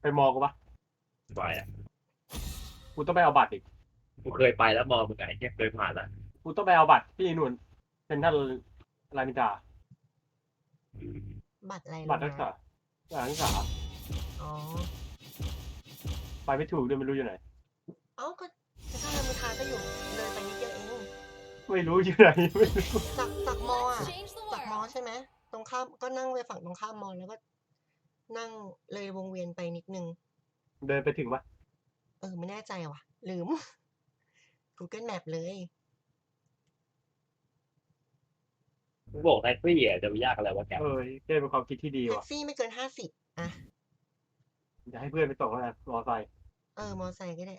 ไปมอกูปะไปอะกูต้องไปเอาบัตรอีกกูเคยไปแล้วมองมึงไงเนี่ยเคยผ่านแล้วกูต้องไปเอาบัตรที่นู่นเป็นท่านรามินดาบัตรอะไรบัตรนักศึกษาบัตรนักศึกษาอ๋อ ไปไม่ถูกด้วยไม่รู้อยู่ไหนเอ้าก็จะถ้าเรามีคาก็อยู่เลยไปนิดเดียวเองไม่รู้อยู่ไหนไม่รู้จากจากมออะ Change the จากมอ world. ใช่ไหมตรงข้ามก็นั่งไปฝั่งตรงข้ามมอแล้วก็ นั่งเลยวงเวียนไปนิดนึง เดินไปถึงปะเออไม่แน่ใจว่ะ ลืม Google Map เลยมึงบอกแท็กซี่อะจะไปยากอะไรวะแกเออเจ๊เป็นความคิดที่ดีแท็กว่ะซี่ไม่เกินห้าสิบอะ อย่าให้เพื่อนไปตกแล้วกันรอไซค์เออ มอไซค์ก็ได้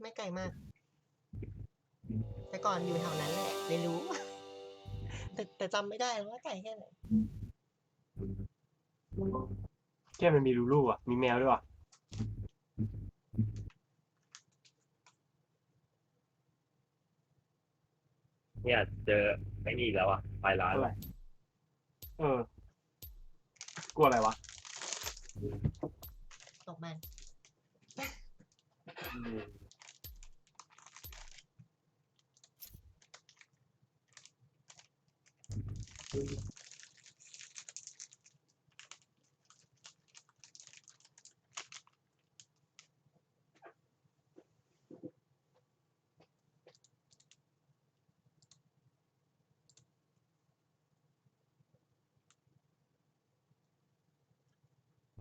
ไม่ไกลมาก แต่ก่อนอยู่แถวนั้นแหละเลยรู้ แต่แต่จำไม่ได้แล้วว่าไกลแค่ไหน แค่มันมีรูรูอะ มีแมวด้วยว่ะเนี่ยเจอไอ้นี่อีกแล้วอะไปร้านอะไร เออ กลัวอะไรวะตกมันหืม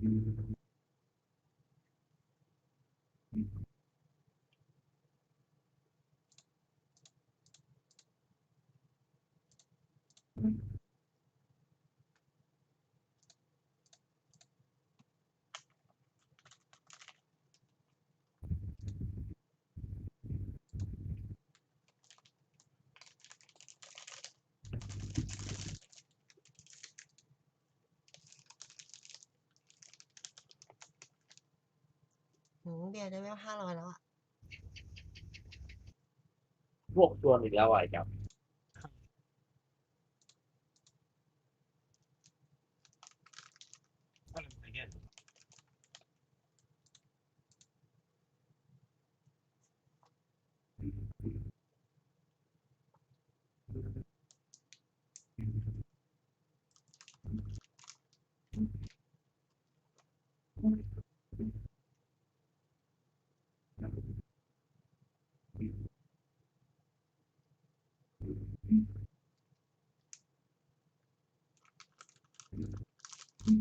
Mm-hmm. เบียร์ได้เวลห้าร้อยแล้วอะพวกชวนอีกแล้วอะไอ้แก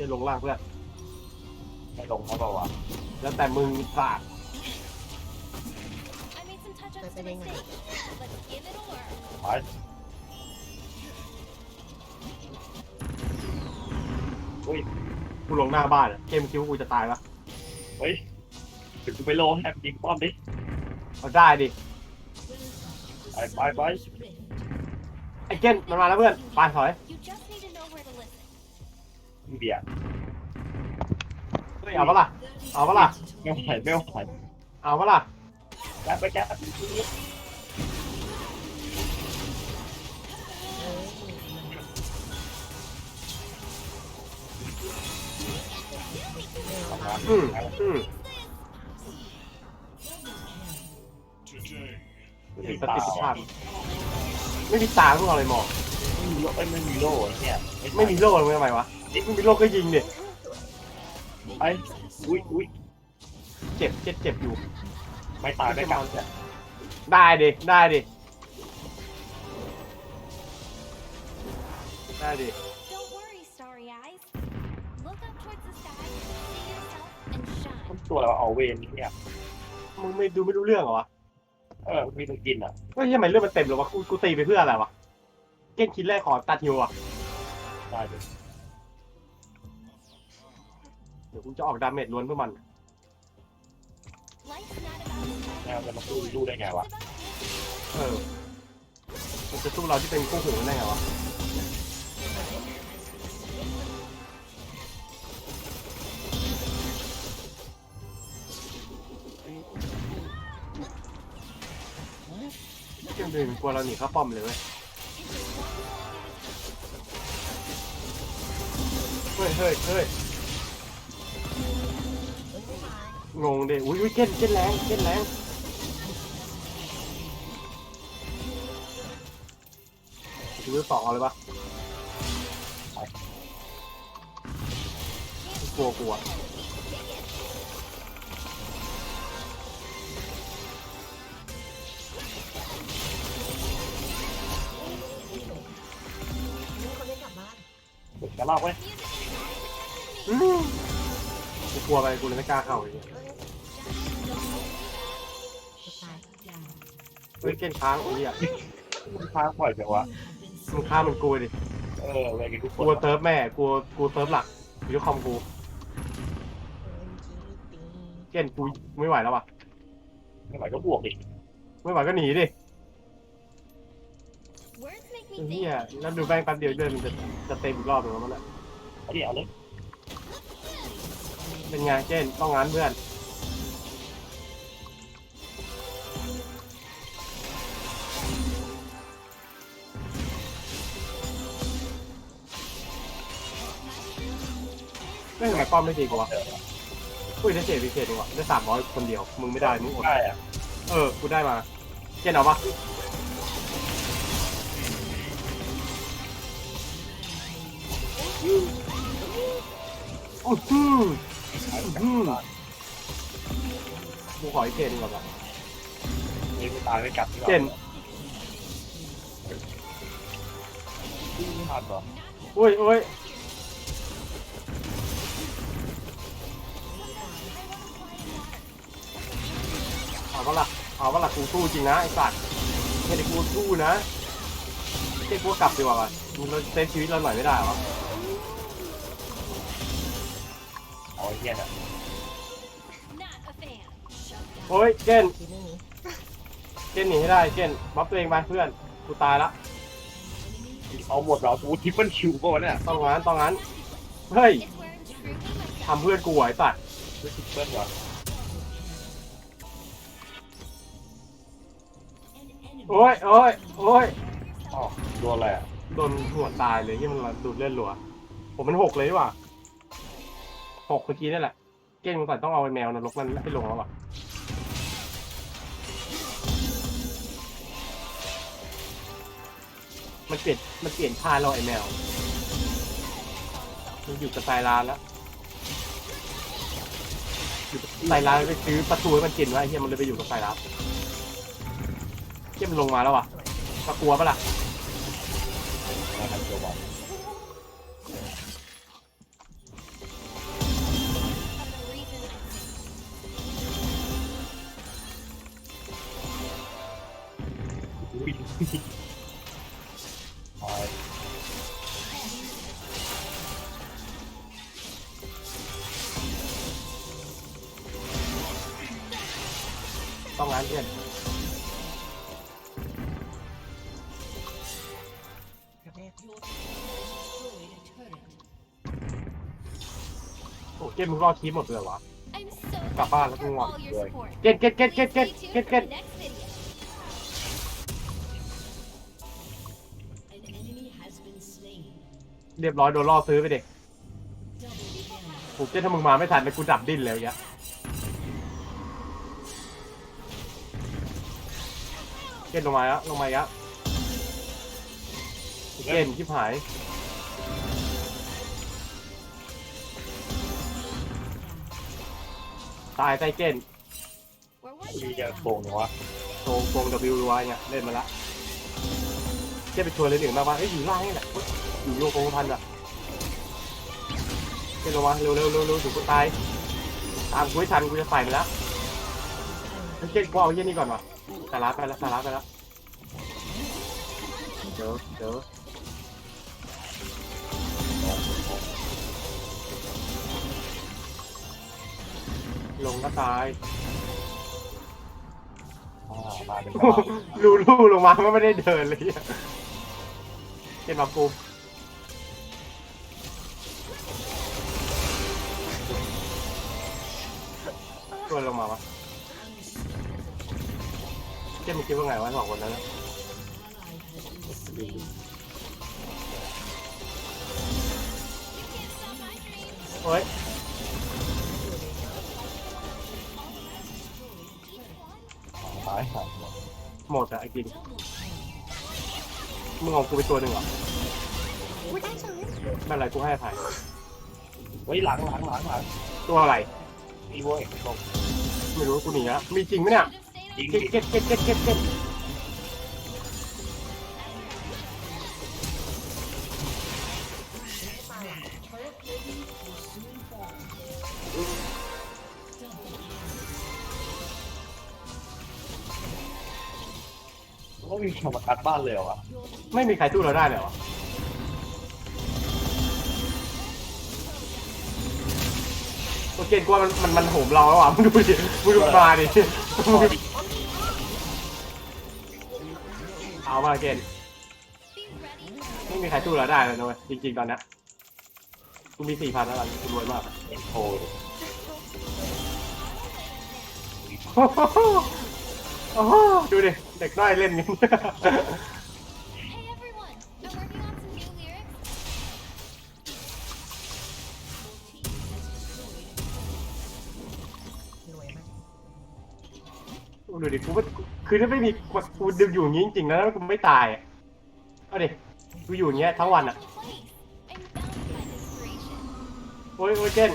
เจ๊ลงล่างเพื่อนไม่ลงเขาบอกว่าแล้วแต่มึงสาด I made some touch-ups That's to my an English. steak. Let's give it a whirl. ไปกูลงหน้าบ้านอะเจ๊มึงคิดว่ากูจะตายปะเฮ้ยถึงกูไปโลให้มันยิงป้อมดิ เอาได้ดิ ไปไปไปไอ้เก้นมันมาแล้วเพื่อนไปถอย You just listen. มีเบียร์เฮ้ยเอาปะล่ะ เอาปะล่ะ ไม่ไหวไม่ไหวเอาปะล่ะแก๊ปไปแก๊ปเอ้ยอืมอืมไม่มีประตาสิทธิภาพไม่มีตาพวกเราเลยมองไม่มีโล่ไม่มีโล่เนี่ยไม่มีโล่เลยทำไมวะ ไม่มีโล่ก็ยิงดิไปอุ้ยอุ้ยเจ็บเจ็บเจ็บอยู่ ไม่ตายไม่กลับเนี่ยได้ดิได้ดิได้ดิ Don't worry, starry eyes. Look up towards the sky, see yourself, and shine. ตัวเราเอาเวนเนี่ยมึงไม่ดูไม่รู้เรื่องเหรอวะเออมีตัวกินอะเฮ้ยทำไมเรื่องมันเต็มเลยวะกูกูตีไปเพื่ออะไรวะเก้นคิดแรกขอตัดฮิวอะได้เลย เดี๋ยวกูจะออกดาเมจล้วนเพื่อมัน Life's not about แนวจะมาสู้สู้ได้ไงวะเออ มันจะสู้เราที่เป็นคู่หูกันได้ไงวะ เกมเดินกลัวเราหนีเข้าป้อมเลยเว้ยเฮ้ยเฮ้ยเฮ้ย ตายงงดิอุ้ยอุ้ยเก้นเก้นแรงเก้นแรงถือสองเอาเลยปะกลัวกลัวกลับบ้านเด็กกระลอกเว้ย กูกลัวไปกูเลยไม่กล้าเข้าเลยเอ้ยจะตายเฮ้ยเก้นค้างไอ้เหี้ยมึงค้างปล่อยจังวะมึงค้างมันกูดิเออเวกินทุกคกูนเติร์ฟแม่กูกูเติร์ฟหลักยูคอมกูเอ็นจีตีเก้นกูไม่ไหวแล้วว่ะไม่ไหวก็บวกดิไม่ไหวก็หนีดิ Words make ไอ้ me เหี้ย think. แล้วดูแบงค์แป๊บเดียวเดินมันจะจะเต็มอีกรอบหนึ่งแล้วมันแหละเอาดิเอาเลย เป็นไงเก้นต้องงั้นเพื่อนไม่ทำไมป้อมไม่ดีกว่าเอออุ้ยได้เจ็ดวิเศษดีกว่าได้สามร้อยคนเดียว มึงไม่ได้มึงอดได้อะเออ กูได้มาเก้นเอาปะอื้อหื ออืมกูขออีกเกนดีกว่าปะนี่ไม่ตายไม่กลับดีกว่าเจนไม่ทันหรออุ้ยอุ้ยเอาปะล่ะเอาปะล่ะกูสู้จริงนะไอ้สัตว์ไม่ได้กูสู้นะไม่ใช่กูกลับดีกว่าปะมึงเราเซฟชีวิตเราหน่อยไม่ได้เหรอ อาไอ้เหี้ยน่ะ Not a fan. โอ้ยเกนทีไม่มีเกนหนีให้ได้เกนบัฟตัวเองไปเพื่อนกูตายละเอาหมดเหรากูทิปเปิลคิวป่ะวะเนี่ยต้องงั้นต้องงั้นเฮ้ย It's where I'm truly myself. ทำเพื่อนกูไหวะไอ้สัตว์ไม่ทิปเปิลเหรอโอ้ยโอ้ยโอ้ยอ๋อโดนอะไรอะโดนหัวตายเลยที่มันดูดเลือดหลัวผมมันหกเลยดีกว่า หกเมื่อกี้นี่แหละ เก้งก่อนต้องเอาไอ้แมวนรกมันให้ลงแล้วอะมันเปลี่ยนมันเปลี่ยนท่าเราไอ้แมว มันอยู่กับไซรานแล้วอยู่กับไซรานไปซื้อประตูให้มันกินไว้เฮียมันเลยไปอยู่กับไซรานเฮียมันลงมาแล้วอะตะกลัวปะล่ะนะครับตัวบอก ต้องงานเพื่อนกระแทกโอ้เกมมึงรอดคีบหมดเลยเหรอวะ I'm so Cặp ba là thankful con for ngọt all your rồi. support. เก็ตเก็ตเก็ตเก็ตเก็ตเก็ตเก็ต เรียบร้อยโดนล่อซื้อไปเด็กกูเก็ตถ้ามึงมาไม่ทันเลยกูดับดิ้นเลยยะเก็ตลงมาแล้วลงมาอีกแล้วเก็ตชิบหายตายใต้เก้น We're one มี step จะ down. โกงเหรอวะโกงโกง W รัวเนี่ยเล่นมาละเก็ตไปชวนเลยหนึ่งมากว่าเอ้ยอยู่ล่างนี่แหละ อยู่โยโกงพันอะเก็ตลงมาเร็วเร็วเร็วเร็วถึงกูตาย ตามกูให้ทันกูจะใส่ไปแล้วเฮ้ยเก็ตกูเอาเยี่ยนี่ก่อนว่ะสาระไปแล้วสาระไปแล้วเดี๋ยวเดี๋ยวลงก็ตายอ่ามาเป็นรูรูลงมาก็ไม่ได้เดินเลยอะเก็บมาปู ตัวลงมาวะเจ๊มึงคิดว่าไงวะสองคนนั้นอะโอ้ยตายครับหมดอะไอ้กินมึงเอากูไปตัวหนึ่งเหรออุ้ยได้เฉยไม่เป็นไรกูให้อภัยเฮ้ยหลังหลังหลังหลังตัวอะไรอีโว้ยลง ไม่รู้กูหนีแล้วมีจริงไหมเนี่ยจริงเก็ดิบเก็บเก็บเก็บเก็บเก็บ啊ก็มีกรรมการบ้านเลยเหรอวะไม่มีใครสู้เราได้เลยวะโอ เคกลัวมันมันมันโหมเราแล้วว่ะมึงดูดิมึงดูมาดิเอามาเกณฑ์ไม่มีใครสู้เราได้เลยนะเว้ยจริง ๆ ตอนเนี้ยกูมีสี่พันแล้วกันกูรวยมากอะเอ็นโทโอ้โหดูดิเด็กน้อยเล่นกัน ดูดิกูว่าคือถ้าไม่มีกูดึงอยู่อย่างนี้จริงๆแล้วกูไม่ตายอะเอาดิกูอยู่อย่างเงี้ยทั้งวันอะ โอ้ยโอ้ยเจน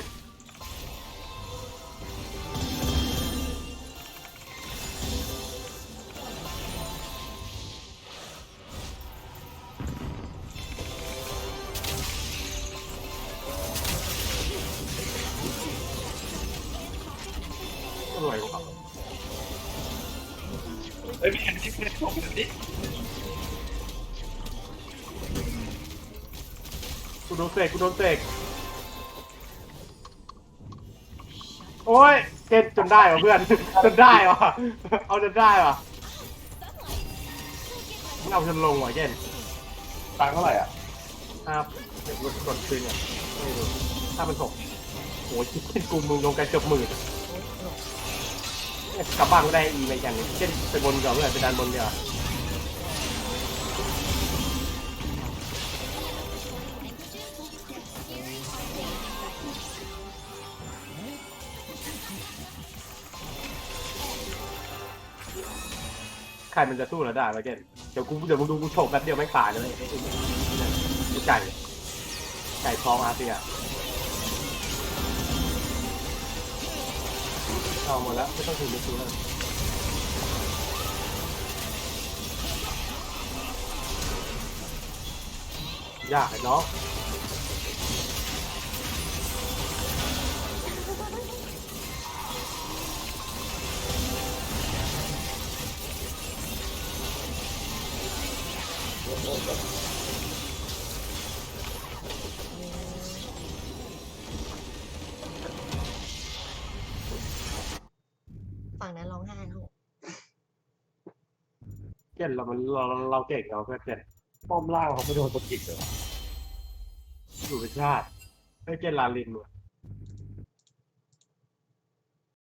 อร่อยกว่า เฮ้ยมีแอนที่เป็นของแบบนี้กูโดนเสกกูโดนเสกโอ้ยเจนจนได้ว่ะเพื่อน จนได้ว่ะเอาจนได้ว่ะ Sunlight. เอาจนลงว่ะเจนตังค์เท่าไหร่อะครับเดี๋ยวกดกดคืนเนี่ยไม่รู้ถ้ามันหกโอ้ยคิดเป็นกูมึงลงกันเกือบหมื่น กลับบ้านก็ได้อีเมลอย่างหนึงเช่นไปบนก่อนเพื่อไปดันบนเดียวใครมันจะสู้เราได้วะเจนเดี๋ยวกูเดี๋ยวมึงดูกูโฉบแป๊บเดียวไม่ขาดเลยไอ้ไอ้ไอ้ไก่ไก่ทองอาเซีย เอาหมดแล้วไม่ต้องถึงไปซื้อแล้วยากไอ้น้องฝั่ นเรามันเราเราเก่งเราเพื่อนเจนป้อมล่างเขาไม่โดนสกิลเลยวะอยู่เป็นชาติไม่เจนลาลินเลย